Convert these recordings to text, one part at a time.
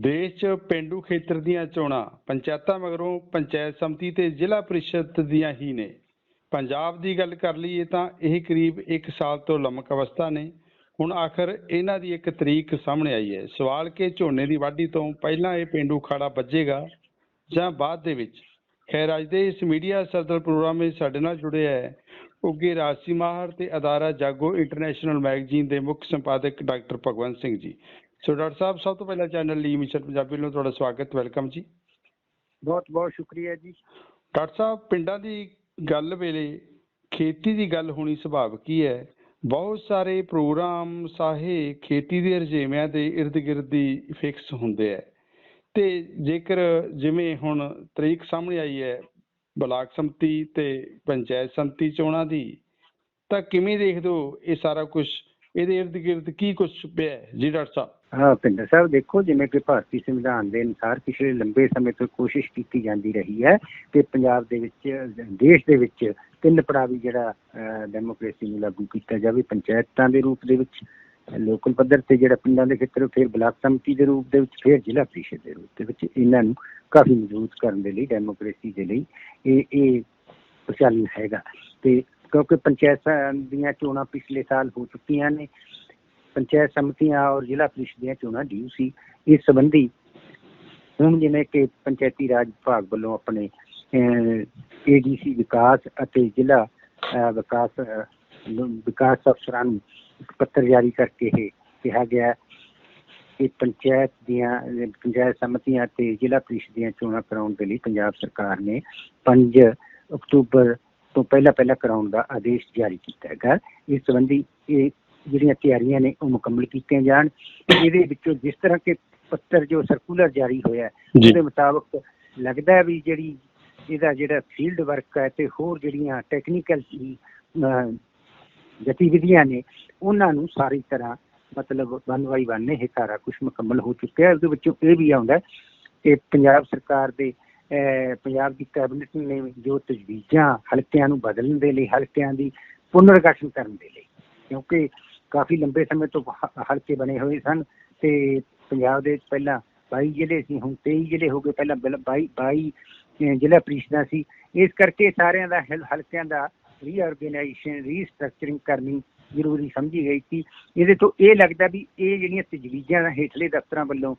ਦੇਸ਼ 'ਚ ਪਿੰਡੂ ਖੇਤਰ ਦੀਆਂ ਚੋਣਾਂ ਪੰਚਾਇਤਾਂ ਮਗਰੋਂ ਪੰਚਾਇਤ ਸਮਿਤੀ ਤੇ ਜ਼ਿਲ੍ਹਾ ਪ੍ਰੀਸ਼ਦ ਦੀਆਂ ਹੀ ਨੇ। ਪੰਜਾਬ ਦੀ ਗੱਲ ਕਰ ਲਈਏ ਤਾਂ ਇਹ ਕਰੀਬ 1 ਸਾਲ ਤੋਂ ਲੰਮਕ ਅਵਸਥਾ ਨੇ। ਹੁਣ ਆਖਰ ਇਹਨਾਂ ਦੀ ਇੱਕ ਤਰੀਕ ਸਾਹਮਣੇ ਆਈ ਹੈ। ਸਵਾਲ ਕਿ ਝੋਨੇ ਦੀ ਵਾਢੀ ਤੋਂ ਪਹਿਲਾਂ ਇਹ ਪਿੰਡੂ ਖਾੜਾ ਵੱਜੇਗਾ ਜਾਂ ਬਾਅਦ ਦੇ ਵਿੱਚ? ਖੈਰ, ਅੱਜ ਦੇ ਇਸ ਮੀਡੀਆ ਸਰਕਲ ਪ੍ਰੋਗਰਾਮ ਵਿੱਚ ਸਾਡੇ ਨਾਲ ਜੁੜਿਆ ਹੈ ਉੱਗੇ ਰਾਜਸੀ ਮਾਹਰ ਤੇ ਅਦਾਰਾ ਜਾਗੋ ਇੰਟਰਨੈਸ਼ਨਲ ਮੈਗਜ਼ੀਨ ਦੇ ਮੁੱਖ ਸੰਪਾਦਕ doctor Bhagwant Singh ji. So doctor ਸਾਹਿਬ ਸਭ ਤੋਂ ਪਹਿਲਾਂ ਚੈਨਲ ਲਈ ਮਿਸ਼ਨ ਪੰਜਾਬੀ ਨੂੰ ਤੁਹਾਡਾ ਸਵਾਗਤ ਵੈਲਕਮ ਜੀ। ਬਹੁਤ ਬਹੁਤ ਸ਼ੁਕਰੀਆ ਜੀ। ਡਾਕਟਰ ਸਾਹਿਬ ਪਿੰਡਾਂ ਦੀ ਗੱਲ ਵੇਲੇ ਖੇਤੀ ਦੀ ਗੱਲ ਹੋਣੀ ਸੁਭਾਵਿਕ ਹੀ ਹੈ? ਬਹੁਤ ਸਾਰੇ ਪ੍ਰੋਗਰਾਮ ਸਾਹੇ ਖੇਤੀ ਦੇ ਰੁਝੇਵਿਆਂ ਦੇ ਇਰਦ ਗਿਰਦ ਹੀ ਫਿਕਸ ਹੁੰਦੇ ਆ ਤੇ ਜੇਕਰ ਜਿਵੇਂ ਹੁਣ ਤਰੀਕ ਸਾਹਮਣੇ ਆਈ ਹੈ ਬਲਾਕ ਸੰਮਤੀ ਤੇ ਪੰਚਾਇਤ ਸੰਮਤੀ ਚੋਣਾਂ ਦੀ ਤਾਂ ਕਿਵੇਂ ਦੇਖਦੇ ਹੋ ਇਹ ਸਾਰਾ ਕੁਝ ਇਹਦੇ ਇਰਦ ਗਿਰਦ ਕੀ ਕੁਝ ਪਿਆ ਜੀ ਡਾਕਟਰ ਸਾਹਿਬ? ਹਾਂ ਪਿੰਦਰ ਸਾਹਿਬ, ਦੇਖੋ, ਜਿਵੇਂ ਕਿ ਭਾਰਤੀ ਸੰਵਿਧਾਨ ਦੇ ਅਨੁਸਾਰ ਪਿਛਲੇ ਲੰਬੇ ਸਮੇਂ ਤੋਂ ਕੋਸ਼ਿਸ਼ ਕੀਤੀ ਜਾਂਦੀ ਰਹੀ ਹੈ ਕਿ ਪੰਜਾਬ ਦੇ ਵਿੱਚ, ਦੇਸ਼ ਦੇ ਵਿੱਚ ਤਿੰਨ ਪੜਾਵੀ ਜਿਹੜਾ ਡੈਮੋਕ੍ਰੇਸੀ ਨੂੰ ਲਾਗੂ ਕੀਤਾ ਜਾਵੇ, ਪੰਚਾਇਤਾਂ ਦੇ ਰੂਪ ਦੇ ਵਿੱਚ, ਲੋਕਲ ਪੱਧਰ ਤੇ ਜਿਹੜਾ ਪਿੰਡਾਂ ਦੇ ਖੇਤਰ ਫਿਰ ਬਲਾਕ ਸੰਮਤੀ ਦੇ ਰੂਪ ਦੇ ਵਿੱਚ, ਫਿਰ ਜ਼ਿਲ੍ਹਾ ਪ੍ਰੀਸ਼ਦ ਦੇ ਰੂਪ ਦੇ ਵਿੱਚ, ਇਹਨਾਂ ਨੂੰ ਕਾਫੀ ਮਜ਼ਬੂਤ ਕਰਨ ਦੇ ਲਈ, ਡੈਮੋਕ੍ਰੇਸੀ ਦੇ ਲਈ ਇਹ ਇਹ ਪ੍ਰਚਾਲਨ ਹੈਗਾ। ਤੇ ਕਿਉਂਕਿ ਪੰਚਾਇਤਾਂ ਦੀਆਂ ਚੋਣਾਂ ਪਿਛਲੇ ਸਾਲ ਹੋ ਚੁੱਕੀਆਂ ਨੇ। ਪੰਚਾਇਤ ਸਮਿਤੀਆਂ ਔਰ ਜ਼ਿਲ੍ਹਾ ਪ੍ਰੀਸ਼ਦ ਦੀਆਂ ਚੋਣਾਂ ਡਿਊ ਸੀ। ਇਸ ਸੰਬੰਧੀ ਹੁਣ ਜਿਵੇਂ ਕਿ ਪੰਚਾਇਤੀ ਰਾਜ ਵਿਭਾਗ ਵੱਲੋਂ ਆਪਣੇ ਏਡੀਸੀ ਵਿਕਾਸ ਅਤੇ ਜ਼ਿਲ੍ਹਾ ਵਿਕਾਸ ਵਿਕਾਸ ਅਫਸਰਾਂ ਨੂੰ ਪੱਤਰ ਜਾਰੀ ਕਰਕੇ ਇਹ ਕਿਹਾ ਗਿਆ ਕਿ ਪੰਚਾਇਤ ਦੀਆਂ, ਪੰਚਾਇਤ ਸਮਿਤੀਆਂ ਤੇ ਜ਼ਿਲ੍ਹਾ ਪ੍ਰੀਸ਼ਦ ਦੀਆਂ ਚੋਣਾਂ ਕਰਾਉਣ ਦੇ ਲਈ ਪੰਜਾਬ ਸਰਕਾਰ ਨੇ 5 ਅਕਤੂਬਰ ਤੋਂ ਪਹਿਲਾਂ ਪਹਿਲਾਂ ਕਰਾਉਣ ਦਾ ਆਦੇਸ਼ ਜਾਰੀ ਕੀਤਾ ਹੈਗਾ। ਇਸ ਸੰਬੰਧੀ ਇਹ ਜਿਹੜੀਆਂ ਤਿਆਰੀਆਂ ਨੇ ਉਹ ਮੁਕੰਮਲ ਕੀਤੀਆਂ ਜਾਣ। ਇਹਦੇ ਵਿੱਚੋਂ ਜਿਸ ਤਰ੍ਹਾਂ ਕਿ ਪੱਤਰ ਜੋ ਸਰਕੂਲਰ ਜਾਰੀ ਹੋਇਆ ਉਹਦੇ ਮੁਤਾਬਕ ਲੱਗਦਾ ਹੈ ਵੀ ਜਿਹੜੀ ਇਹਦਾ ਜਿਹੜਾ ਫੀਲਡ ਵਰਕ ਹੈ ਤੇ ਹੋਰ ਜਿਹੜੀਆਂ ਟੈਕਨੀਕਲ ਗਤੀਵਿਧੀਆਂ ਨੇ ਉਹਨਾਂ ਨੂੰ ਸਾਰੀ ਤਰ੍ਹਾਂ ਮਤਲਬ ਵਨ ਬਾਈ ਵਨ ਇਹ ਸਾਰਾ ਕੁਝ ਮੁਕੰਮਲ ਹੋ ਚੁੱਕਿਆ ਹੈ। ਉਹਦੇ ਵਿੱਚੋਂ ਇਹ ਵੀ ਆਉਂਦਾ ਹੈ ਕਿ ਪੰਜਾਬ ਸਰਕਾਰ ਦੇ ਪੰਜਾਬ ਦੀ ਕੈਬਨਿਟ ਨੇ ਜੋ ਤਜਵੀਜ਼ਾਂ ਹਲਕਿਆਂ ਨੂੰ ਬਦਲਣ ਦੇ ਲਈ, ਹਲਕਿਆਂ ਦੀ ਪੁਨਰਗਠਨ ਕਰਨ ਦੇ ਲਈ, ਕਿਉਂਕਿ ਕਾਫੀ ਲੰਬੇ ਸਮੇਂ ਤੋਂ ਹਲਕੇ ਬਣੇ ਹੋਏ ਸਨ ਤੇ ਪੰਜਾਬ ਦੇ ਪਹਿਲਾਂ 22 ਜ਼ਿਲ੍ਹੇ ਸੀ, ਹੁਣ 23 ਜ਼ਿਲ੍ਹੇ ਹੋ ਗਏ, ਪਹਿਲਾਂ ਬਿਲ- 22 22 ਜ਼ਿਲ੍ਹਾ ਪ੍ਰੀਸ਼ਦਾਂ ਸੀ। ਇਸ ਕਰਕੇ ਸਾਰਿਆਂ ਦਾ ਹਲ- ਹਲਕਿਆਂ ਦਾ ਰੀਆਰਗੇਨਾਈਜੇਸ਼ਨ ਰੀਸਟਰਕਚਰਿੰਗ ਕਰਨੀ ਜ਼ਰੂਰੀ ਸਮਝੀ ਗਈ ਸੀ। ਇਹਦੇ ਤੋਂ ਇਹ ਲੱਗਦਾ ਵੀ ਇਹ ਜਿਹੜੀਆਂ ਤਜਵੀਜ਼ਾਂ ਹੇਠਲੇ ਦਫ਼ਤਰਾਂ ਵੱਲੋਂ,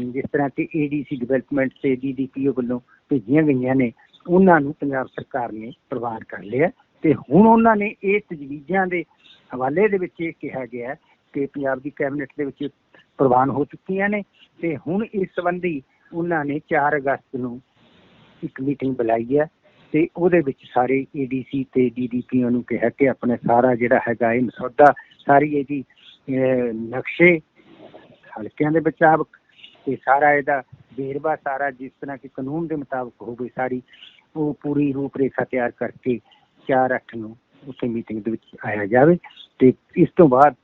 ਜਿਸ ਤਰ੍ਹਾਂ ਕਿ ਏਡੀਸੀ ਡਿਵੈਲਪਮੈਂਟ ਤੇ ਡੀਡੀਪੀਓ ਵੱਲੋਂ ਭੇਜੀਆਂ ਗਈਆਂ ਨੇ, ਉਹਨਾਂ ਨੂੰ ਪੰਜਾਬ ਸਰਕਾਰ ਨੇ ਪ੍ਰਵਾਨ ਕਰ ਲਿਆ। ਤੇ ਹੁਣ ਉਹਨਾਂ ਨੇ ਇਹ ਤਜਵੀਜ਼ਾਂ ਦੇ ਹਵਾਲੇ ਦੇ ਵਿੱਚ ਇਹ ਕਿਹਾ ਗਿਆ ਕਿ ਪੰਜਾਬ ਦੀ ਕੈਬਨਿਟ ਦੇ ਵਿੱਚ ਪ੍ਰਵਾਨ ਹੋ ਚੁੱਕੀਆਂ ਨੇ ਤੇ ਹੁਣ ਇਸ ਸੰਬੰਧੀ ਉਹਨਾਂ ਨੇ 4 ਅਗਸਤ ਨੂੰ ਇੱਕ ਮੀਟਿੰਗ ਬੁਲਾਈ ਹੈ। ਤੇ ਉਹਦੇ ਵਿੱਚ ਸਾਰੇ ਏਡੀਸੀ ਤੇ ਡੀਡੀਪੀਓ ਨੂੰ ਕਿਹਾ ਕਿ ਆਪਣਾ ਸਾਰਾ ਜਿਹੜਾ ਹੈਗਾ ਇਹ ਮਸੌਦਾ ਸਾਰੀ ਇਹਦੀ ਅਹ, ਨਕਸ਼ੇ ਹਲਕਿਆਂ ਦੇ ਮੁਤਾਬਕ ਤੇ ਸਾਰਾ ਇਹਦਾ ਵੇਰਵਾ ਸਾਰਾ ਜਿਸ ਤਰ੍ਹਾਂ ਕਿ ਕਾਨੂੰਨ ਦੇ ਮੁਤਾਬਕ ਹੋਵੇ ਸਾਰੀ ਉਹ ਪੂਰੀ ਰੂਪਰੇਖਾ ਤਿਆਰ ਕਰਕੇ 4-8 ਨੂੰ ਉਸੇ ਮੀਟਿੰਗ ਦੇ ਵਿੱਚ ਆਇਆ ਜਾਵੇ ਤੇ ਇਸ ਤੋਂ ਬਾਅਦ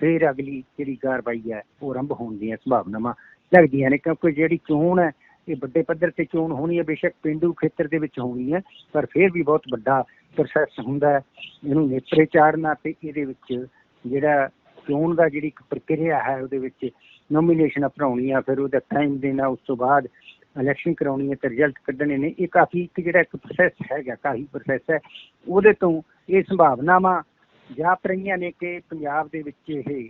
ਫਿਰ ਅਗਲੀ ਜਿਹੜੀ ਕਾਰਵਾਈ ਹੈ ਉਹ ਆਰੰਭ ਹੋਣ ਦੀਆਂ ਸੰਭਾਵਨਾਵਾਂ ਲੱਗਦੀਆਂ ਨੇ ਕਿਉਂਕਿ ਜਿਹੜੀ ਚੋਣ ਹੈ ਇਹ ਵੱਡੇ ਪੱਧਰ ਤੇ ਚੋਣ ਹੋਣੀ ਹੈ, ਬੇਸ਼ੱਕ ਪਿੰਡੂ ਖੇਤਰ ਦੇ ਵਿੱਚ ਹੋਣੀ ਹੈ, ਪਰ ਫਿਰ ਵੀ ਬਹੁਤ ਵੱਡਾ ਪ੍ਰੋਸੈਸ ਹੁੰਦਾ ਹੈ। ਇਹਨੂੰ ਨੇਪਰੇ ਚਾੜਨਾ ਤੇ ਇਹਦੇ ਵਿੱਚ ਜਿਹੜਾ ਚੋਣ ਦਾ ਜਿਹੜੀ ਇੱਕ ਪ੍ਰਕਿਰਿਆ ਹੈ, ਉਹਦੇ ਵਿੱਚ ਨੋਮੀਨੇਸ਼ਨ ਭਰਾਉਣੀ ਆ, ਫਿਰ ਉਹਦਾ ਟਾਈਮ ਦੇਣਾ, ਉਸ ਤੋਂ ਬਾਅਦ ਇਲੈਕਸ਼ਨ ਕਰਾਉਣੀ ਹੈ ਤੇ ਰਿਜ਼ਲਟ ਕੱਢਣੇ ਨੇ। ਇਹ ਕਾਫੀ ਇੱਕ ਜਿਹੜਾ ਇੱਕ ਪ੍ਰੋਸੈਸ ਹੈਗਾ, ਕਾਫੀ ਪ੍ਰੋਸੈਸ ਹੈ। ਉਹਦੇ ਤੋਂ ਇਹ ਸੰਭਾਵਨਾਵਾਂ ਜਾਪ ਰਹੀਆਂ ਨੇ ਕਿ ਪੰਜਾਬ ਦੇ ਵਿੱਚ ਇਹ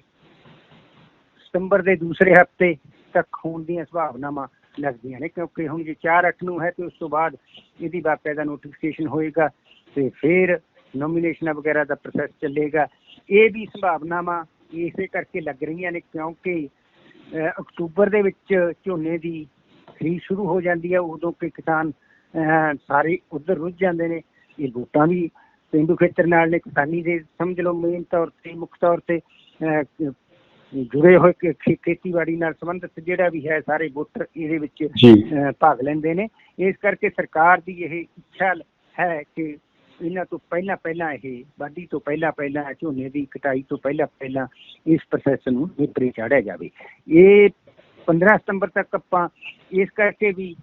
ਸਤੰਬਰ ਦੇ ਦੂਸਰੇ ਹਫ਼ਤੇ ਤੱਕ ਹੋਣ ਦੀਆਂ ਸੰਭਾਵਨਾਵਾਂ ਲੱਗਦੀਆਂ ਨੇ ਕਿਉਂਕਿ ਹੁਣ ਜੇ 4-8 ਨੂੰ ਹੈ ਤੇ ਉਸ ਤੋਂ ਬਾਅਦ ਇਹਦੀ ਬਾਕਾਇਦਾ ਨੋਟੀਫਿਕੇਸ਼ਨ ਹੋਏਗਾ ਤੇ ਫਿਰ ਨੋਮੀਨੇਸ਼ਨਾਂ ਵਗੈਰਾ ਦਾ ਪ੍ਰੋਸੈਸ ਚੱਲੇਗਾ। ਇਹ ਵੀ ਸੰਭਾਵਨਾਵਾਂ ਇਸੇ ਕਰਕੇ ਲੱਗ ਰਹੀਆਂ ਨੇ ਕਿਉਂਕਿ ਅਕਤੂਬਰ ਦੇ ਵਿੱਚ ਝੋਨੇ ਦੀ ਖਰੀਦ ਸ਼ੁਰੂ ਹੋ ਜਾਂਦੀ ਹੈ ਉਦੋਂ ਕਿ ਕਿਸਾਨ ਅਹ, ਸਾਰੇ ਉਧਰ ਰੁੱਝ ਜਾਂਦੇ ਨੇ। ਇਹ ਵੋਟਾਂ ਵੀ ਪੇਂਡੂ ਖੇਤਰ ਨਾਲ ਨੇ ਕਿਸਾਨੀ ਦੇ ਸਮਝ ਲਓ ਮੇਨ ਤੌਰ ਤੇ ਮੁੱਖ ਤੌਰ ਤੇ ਅਹ, ਜੁੜੇ ਹੋਏ ਖੇ- ਖੇਤੀਬਾੜੀ ਨਾਲ ਸੰਬੰਧਿਤ ਜਿਹੜਾ ਵੀ ਹੈ ਸਾਰੇ ਵੋਟਰ ਇਹਦੇ ਵਿੱਚ ਜੀ। ਅਹ ਭਾਗ ਲੈਂਦੇ ਨੇ। ਇਸ ਕਰਕੇ ਸਰਕਾਰ ਦੀ ਇਹ ਇੱਛਾ ਹੈ ਕਿ ਇਹਨਾਂ ਤੋਂ ਪਹਿਲਾਂ ਪਹਿਲਾਂ ਇਹ ਵਾਢੀ ਤੋਂ ਪਹਿਲਾਂ ਪਹਿਲਾਂ ਝੋਨੇ ਦੀ ਕਟਾਈ ਤੋਂ ਪਹਿਲਾਂ ਪਹਿਲਾਂ ਇਸ ਪ੍ਰੋਸੈਸ ਨੂੰ ਨਿਪਰੇ ਚਾੜਿਆ ਜਾਵੇ। ਇਹ 15 ਸਤੰਬਰ ਤੱਕ ਆਪਾਂ ਇਸ ਕਰਕੇ ਵੀ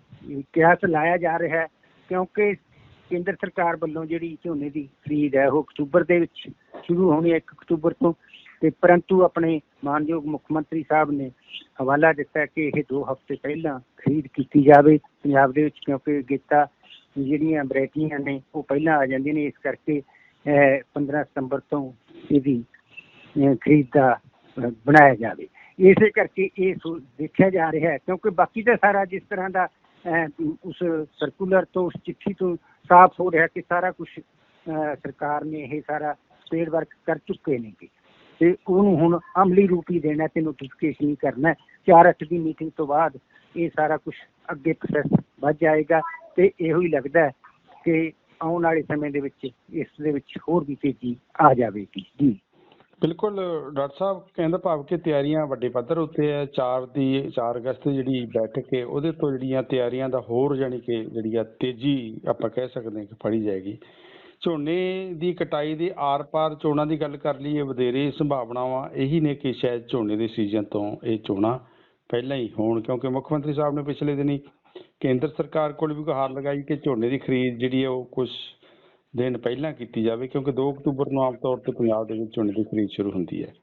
ਕਿਆਸ ਲਾਇਆ ਜਾ ਰਿਹਾ ਹੈ ਕਿਉਂਕਿ ਕੇਂਦਰ ਸਰਕਾਰ ਵੱਲੋਂ ਜਿਹੜੀ ਝੋਨੇ ਦੀ ਖਰੀਦ ਹੈ ਉਹ ਅਕਤੂਬਰ ਦੇ ਵਿੱਚ ਸ਼ੁਰੂ ਹੋਣੀ ਹੈ 1 ਅਕਤੂਬਰ ਤੋਂ ਤੇ ਪਰੰਤੂ ਆਪਣੇ ਮਾਨਯੋਗ ਮੁੱਖ ਮੰਤਰੀ ਸਾਹਿਬ ਨੇ ਹਵਾਲਾ ਦਿੱਤਾ ਕਿ ਇਹ 2 ਹਫ਼ਤੇ ਪਹਿਲਾਂ ਖਰੀਦ ਕੀਤੀ ਜਾਵੇ ਪੰਜਾਬ ਦੇ ਵਿੱਚ ਕਿਉਂਕਿ ਗੀਤਾ ਜਿਹੜੀਆਂ ਵੈਰਾਈਟੀਆਂ ਨੇ ਉਹ ਪਹਿਲਾਂ ਆ ਜਾਂਦੀਆਂ ਨੇ ਇਸ ਕਰਕੇ ਅਹ, 15 ਸਤੰਬਰ ਤੋਂ ਇਹਦੀ ਖਰੀਦ ਦਾ ਬਣਾਇਆ ਜਾਵੇ। ਇਸੇ ਕਰਕੇ ਇਹ ਦੇਖਿਆ ਜਾ ਰਿਹਾ ਹੈ ਕਿਉਂਕਿ ਬਾਕੀ ਤਾਂ ਸਾਰਾ ਜਿਸ ਤਰ੍ਹਾਂ ਦਾ ਅਹ, ਉਸ ਸਰਕੂਲਰ ਤੋਂ ਉਸ ਚਿੱਠੀ ਤੋਂ ਸਾਫ਼ ਹੋ ਰਿਹਾ ਕਿ ਸਾਰਾ ਕੁਝ ਸਰਕਾਰ ਨੇ ਇਹ ਸਾਰਾ ਸਪੇਡ ਵਰਕ ਕਰ ਚੁੱਕੇ ਨੇ ਤੇ ਉਹਨੂੰ ਹੁਣ ਅਮਲੀ ਰੂਪ ਹੀ ਦੇਣਾ ਤੇ ਨੋਟੀਫਿਕੇਸ਼ਨ ਹੀ ਕਰਨਾ। ਹੈ। ਚਾਰ ਅੱਠ ਦੀ ਮੀਟਿੰਗ ਤੋਂ ਬਾਅਦ ਇਹ ਸਾਰਾ ਕੁਝ ਅੱਗੇ ਪ੍ਰੋਸੈਸ ਵੱਧ ਜਾਏਗਾ ਤੇ ਇਹੋ ਹੀ ਲੱਗਦਾ ਹੈ ਕਿ ਆਉਣ ਵਾਲੇ ਸਮੇਂ ਦੇ ਵਿੱਚ ਇਸ ਦੇ ਵਿੱਚ ਹੋਰ ਵੀ ਤੇਜ਼ੀ ਆ ਜਾਵੇਗੀ। ਜੀ। ਬਿਲਕੁਲ, ਡਾਕਟਰ ਸਾਹਿਬ, ਕਹਿੰਦਾ ਭਾਵ ਕਿ ਤਿਆਰੀਆਂ ਵੱਡੇ ਪੱਧਰ ਉੱਤੇ ਹੈ। 4 ਦੀ 4 ਅਗਸਤ ਜਿਹੜੀ ਬੈਠਕ ਹੈ, ਉਹਦੇ ਤੋਂ ਜਿਹੜੀਆਂ ਤਿਆਰੀਆਂ ਦਾ ਹੋਰ ਜਾਣੀ ਕਿ ਜਿਹੜੀ ਆ ਤੇਜ਼ੀ ਆਪਾਂ ਕਹਿ ਸਕਦੇ ਹਾਂ ਕਿ ਫੜੀ ਜਾਏਗੀ। ਝੋਨੇ ਦੀ ਕਟਾਈ ਦੇ ਆਰ-ਪਾਰ ਚੋਣਾਂ ਦੀ ਗੱਲ ਕਰ ਲਈਏ, ਵਧੇਰੇ ਸੰਭਾਵਨਾਵਾਂ ਇਹੀ ਨੇ ਕਿ ਸ਼ਾਇਦ ਝੋਨੇ ਦੇ ਸੀਜ਼ਨ ਤੋਂ ਇਹ ਚੋਣਾਂ ਪਹਿਲਾਂ ਹੀ ਹੋਣ, ਕਿਉਂਕਿ ਮੁੱਖ ਮੰਤਰੀ ਸਾਹਿਬ ਨੇ ਪਿਛਲੇ ਦਿਨੀ ਕੇਂਦਰ ਸਰਕਾਰ ਕੋਲ ਵੀ ਗੁਹਾਰ ਲਗਾਈ ਕਿ ਝੋਨੇ ਦੀ ਖਰੀਦ ਜਿਹੜੀ ਹੈ ਉਹ ਕੁਝ ਦਿਨ ਪਹਿਲਾਂ ਕੀਤੀ ਜਾਵੇ, ਕਿਉਂਕਿ 2 ਅਕਤੂਬਰ ਨੂੰ ਆਮ ਤੌਰ ਤੇ ਪੰਜਾਬ ਦੇ ਵਿੱਚ ਝੋਨੇ ਦੀ ਖਰੀਦ ਸ਼ੁਰੂ ਹੁੰਦੀ ਹੈ।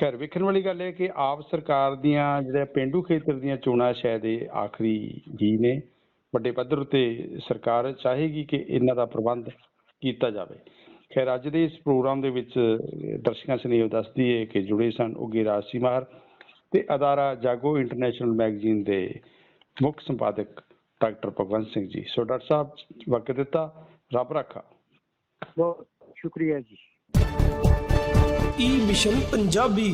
ਖੈਰ, ਵੇਖਣ ਵਾਲੀ ਗੱਲ ਹੈ ਕਿ ਆਪ ਸਰਕਾਰ ਦੀਆਂ ਜਿਹੜੇ ਪੇਂਡੂ ਖੇਤਰ ਦੀਆਂ ਚੋਣਾਂ ਸ਼ਾਇਦ ਇਹ ਆਖਰੀ ਜੀ ਨੇ। ਵੱਡੇ ਪੱਧਰ ਉਤੇ ਸਰਕਾਰ ਚਾਹੇਗੀ ਕਿ ਇਹਨਾਂ ਦਾ ਪ੍ਰਬੰਧ ਕੀਤਾ ਜਾਵੇ। ਖੈਰ ਅੱਜ ਦੇ ਇਸ ਪ੍ਰੋਗਰਾਮ ਦੇ ਵਿੱਚ ਦਰਸ਼ਕਾਂ ਸਨੇਹ ਦੱਸਦੀ ਹੈ ਕਿ ਜੁੜੇ ਸਨ ਉਗੀ ਰਾਜਸੀਮਾਰ ਤੇ ਅਦਾਰਾ ਜਾਗੋ ਇੰਟਰਨੈਸ਼ਨਲ ਮੈਗਜ਼ੀਨ ਦੇ ਮੁੱਖ ਸੰਪਾਦਕ doctor Bhagwant Singh ji. So doctor ਸਾਹਿਬ ਵਕਤ ਦਿੱਤਾ ਰੱਬ ਰੱਖਾ। ਬਹੁਤ ਸ਼ੁਕਰੀਆ ਜੀ। ਈ ਮਿਸ਼ਨ ਪੰਜਾਬੀ